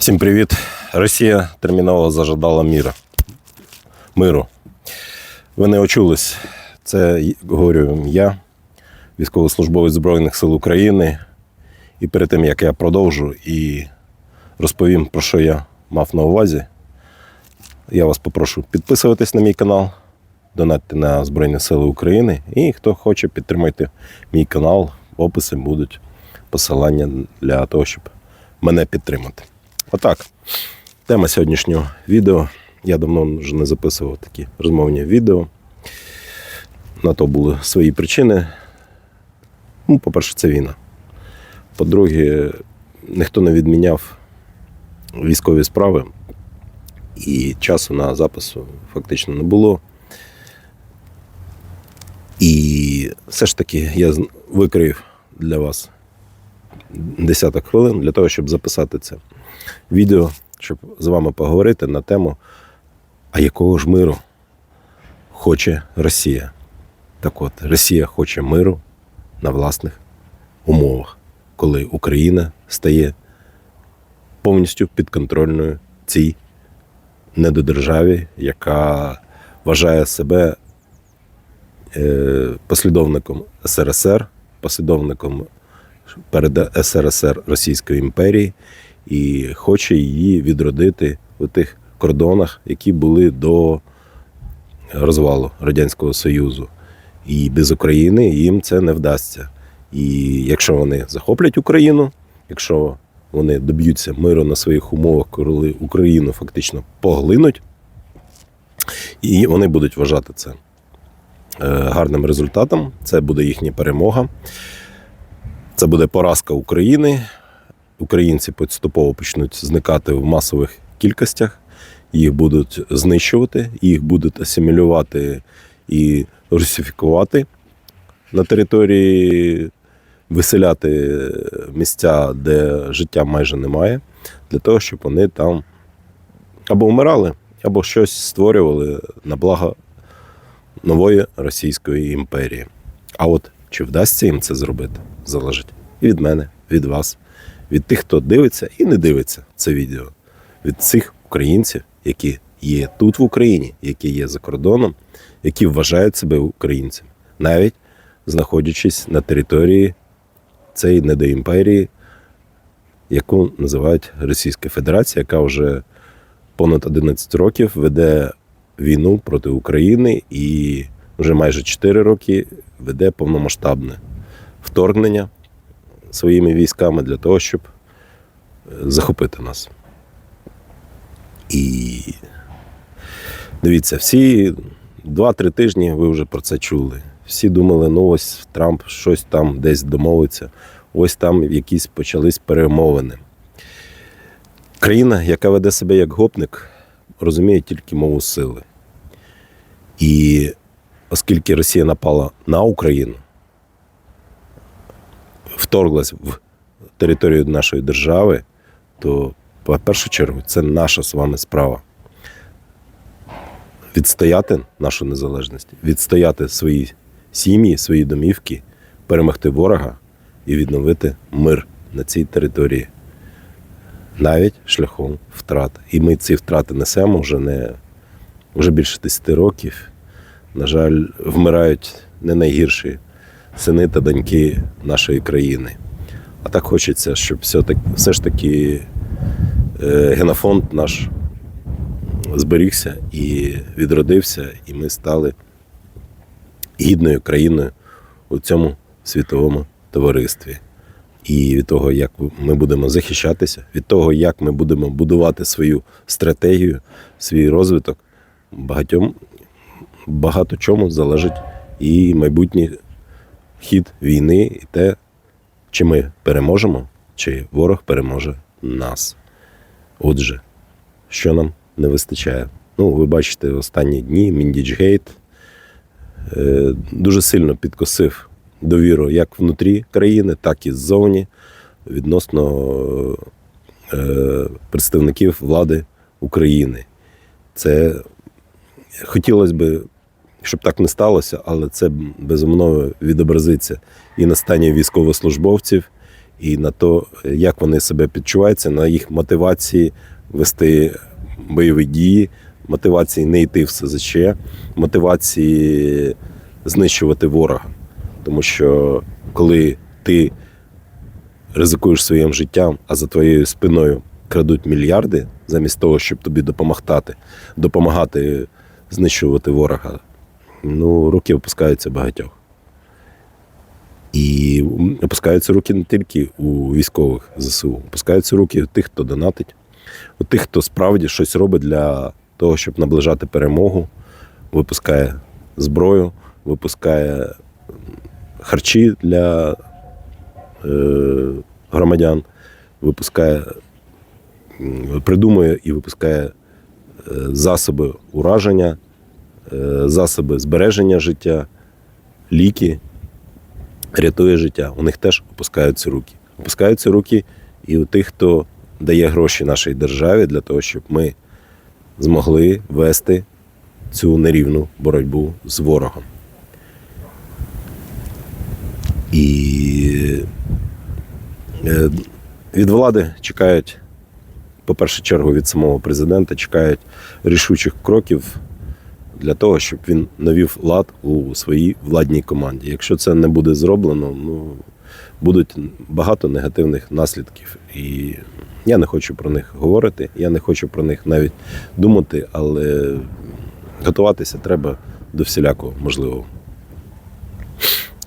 Всім привіт. Росія терміново зажадала міра. миру. Ви не очулись. Це говорю я, військовослужбовець Збройних сил України. І перед тим як я продовжу і розповім, про що я мав на увазі, я вас попрошу підписуватись на мій канал, донатьте на Збройні Сили України. І хто хоче, підтримайте мій канал. В описі будуть посилання для того, щоб мене підтримати. Отак. Тема сьогоднішнього відео. Я давно вже не записував такі розмовні відео. На то були свої причини. Ну, по-перше, це війна. По-друге, ніхто не відміняв військові справи, і часу на запису фактично не було. І все ж таки я викрив для вас десяток хвилин для того, щоб записати це відео, щоб з вами поговорити на тему, а якого ж миру хоче Росія. Так от, Росія хоче миру на власних умовах, коли Україна стає повністю підконтрольною цій недодержаві, яка вважає себе е, послідовником СРСР, послідовником перед СРСР Російської імперії і хоче її відродити у тих кордонах, які були до розвалу Радянського Союзу. І без України їм це не вдасться. І якщо вони захоплять Україну, якщо вони доб'ються миру на своїх умовах, коли Україну фактично поглинуть, і вони будуть вважати це е, гарним результатом, це буде їхня перемога. Це буде поразка України. Українці поступово почнуть зникати в масових кількостях, їх будуть знищувати, їх будуть асимілювати і русифікувати на території, виселяти місця, де життя майже немає, для того, щоб вони там або вмирали, або щось створювали на благо нової Російської імперії. А от чи вдасться їм це зробити, залежить і від мене, від вас, від тих, хто дивиться і не дивиться це відео, від цих українців, які є тут в Україні, які є за кордоном, які вважають себе українцями, навіть знаходячись на території цієї недоімперії, яку називають Російська Федерація, яка вже понад 11 років веде війну проти України і вже майже 4 роки веде повномасштабне вторгнення своїми військами для того, щоб е, захопити нас. І дивіться, всі 2-3 тижні ви вже про це чули. Всі думали, ну ось Трамп щось там десь домовиться, ось там якісь почались перемовини. Країна, яка веде себе як гопник, розуміє тільки мову сили. І оскільки Росія напала на Україну, вторглась в територію нашої держави, то в першу чергу це наша з вами справа. Відстояти нашу незалежність, відстояти свої сім'ї, свої домівки, перемогти ворога і відновити мир на цій території. Навіть шляхом втрат. І ми ці втрати несемо вже не вже більше 10 років. На жаль, вмирають не найгірші сини та доньки нашої країни. А так хочеться, щоб все, ж таки е, генофонд наш зберігся і відродився, і ми стали гідною країною у цьому світовому товаристві. І від того, як ми будемо захищатися, від того, як ми будемо будувати свою стратегію, свій розвиток, багатьом, багато чому залежить і майбутній хід війни, і те, чи ми переможемо, чи ворог переможе нас. Отже, що нам не вистачає? Ну, ви бачите, останні дні Міндічгейт е, дуже сильно підкосив довіру як внутрі країни, так і ззовні відносно е, представників влади України. Це хотілося б, щоб так не сталося, але це безумовно відобразиться і на стані військовослужбовців, і на те, як вони себе підчуваються, на їх мотивації вести бойові дії, мотивації не йти в СЗЧ, мотивації знищувати ворога. Тому що коли ти ризикуєш своїм життям, а за твоєю спиною крадуть мільярди, замість того, щоб тобі допомагати, допомагати знищувати ворога, ну, руки опускаються багатьох. І опускаються руки не тільки у військових ЗСУ, опускаються руки у тих, хто донатить, у тих, хто справді щось робить для того, щоб наближати перемогу, випускає зброю, випускає харчі для е, громадян, випускає, придумує і випускає е, засоби ураження, засоби збереження життя, ліки, рятує життя. У них теж опускаються руки. Опускаються руки і у тих, хто дає гроші нашій державі для того, щоб ми змогли вести цю нерівну боротьбу з ворогом. І е, від влади чекають, по першу чергу, від самого президента чекають рішучих кроків для того, щоб він навів лад у своїй владній команді. Якщо це не буде зроблено, ну будуть багато негативних наслідків. І я не хочу про них говорити, я не хочу про них навіть думати, але готуватися треба до всілякого можливого.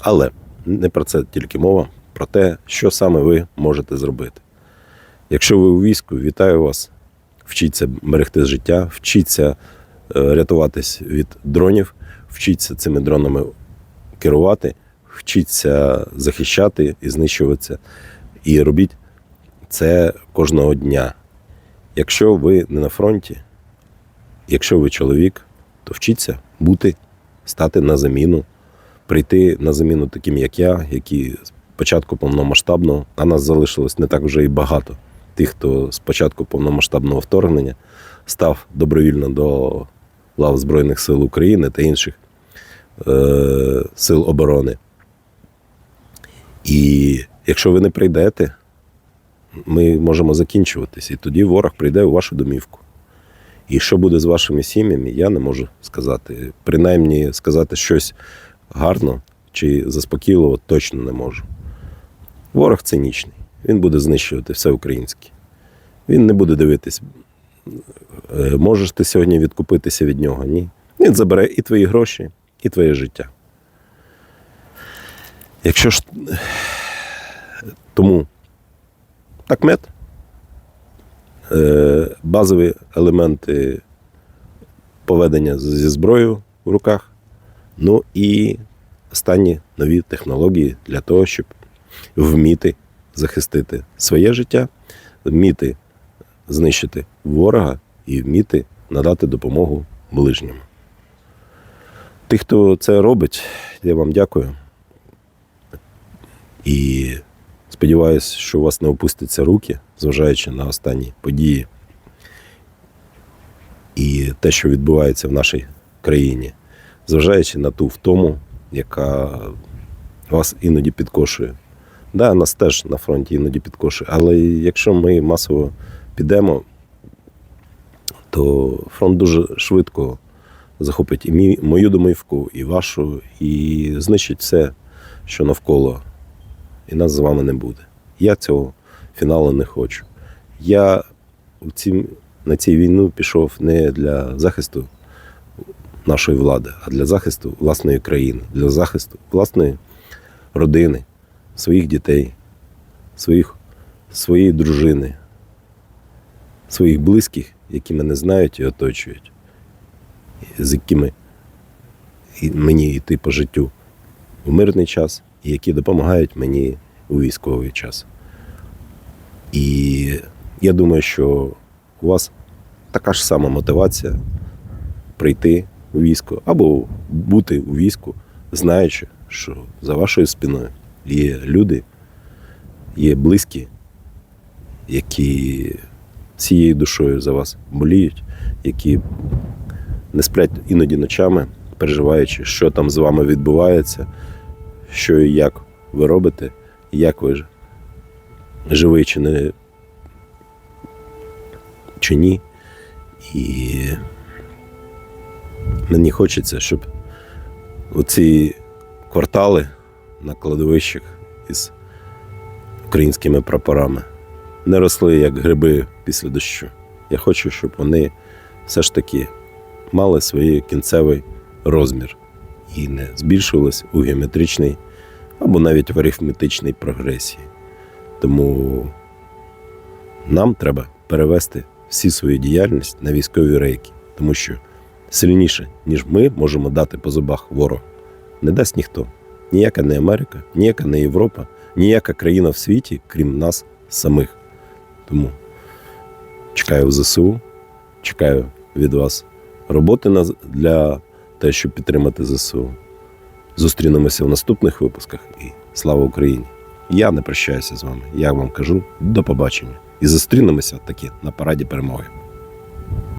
Але не про це тільки мова, про те, що саме ви можете зробити. Якщо ви у війську, вітаю вас. Вчіться берегти життя, вчіться рятуватись від дронів, вчіться цими дронами керувати, вчіться захищати і знищуватися. І робіть це кожного дня. Якщо ви не на фронті, якщо ви чоловік, то вчіться бути, стати на заміну, прийти на заміну таким, як я, які з початку повномасштабного, а нас залишилось не так вже і багато. Тих, хто з початку повномасштабного вторгнення став добровільно до лав Збройних сил України та інших е- сил оборони. І якщо ви не прийдете, ми можемо закінчуватись, і тоді ворог прийде у вашу домівку. І що буде з вашими сім'ями, я не можу сказати. Принаймні сказати щось гарно чи заспокійливо точно не можу. Ворог цинічний. Він буде знищувати все українське. Він не буде дивитись, можеш ти сьогодні відкупитися від нього? Ні. Він забере і твої гроші, і твоє життя. Якщо ж тому так мед, е, базові елементи поведення зі зброєю в руках, ну і останні нові технології для того, щоб вміти захистити своє життя, вміти знищити ворога і вміти надати допомогу ближньому. Тих, хто це робить, я вам дякую. І сподіваюся, що у вас не опустяться руки, зважаючи на останні події і те, що відбувається в нашій країні, зважаючи на ту втому, яка вас іноді підкошує. Да, нас теж на фронті іноді підкошує, але якщо ми масово підемо, то фронт дуже швидко захопить і мій, мою домівку, і вашу, і знищить все, що навколо, і нас з вами не буде. Я цього фіналу не хочу. Я в цім, на цій війну пішов не для захисту нашої влади, а для захисту власної країни, для захисту власної родини, своїх дітей, своїх, своєї дружини, своїх близьких, які мене знають і оточують, з якими мені йти по життю у мирний час, і які допомагають мені у військовий час. І я думаю, що у вас така ж сама мотивація прийти у військо або бути у війську, знаючи, що за вашою спиною є люди, є близькі, які цією душою за вас боліють, які не сплять іноді ночами, переживаючи, що там з вами відбувається, що і як ви робите, як ви живий чи не чи ні. І мені хочеться, щоб оці квартали на кладовищах із українськими прапорами не росли як гриби після дощу. Я хочу, щоб вони все ж таки мали свій кінцевий розмір і не збільшувались у геометричній або навіть в арифметичній прогресії. Тому нам треба перевести всі свою діяльність на військові рейки, тому що сильніше, ніж ми можемо дати по зубах ворогу, не дасть ніхто. Ніяка не Америка, ніяка не Європа, ніяка країна в світі, крім нас самих. Тому чекаю в ЗСУ, чекаю від вас роботи для того, щоб підтримати ЗСУ. Зустрінемося в наступних випусках і слава Україні! Я не прощаюся з вами. Я вам кажу до побачення. І зустрінемося таки на параді перемоги.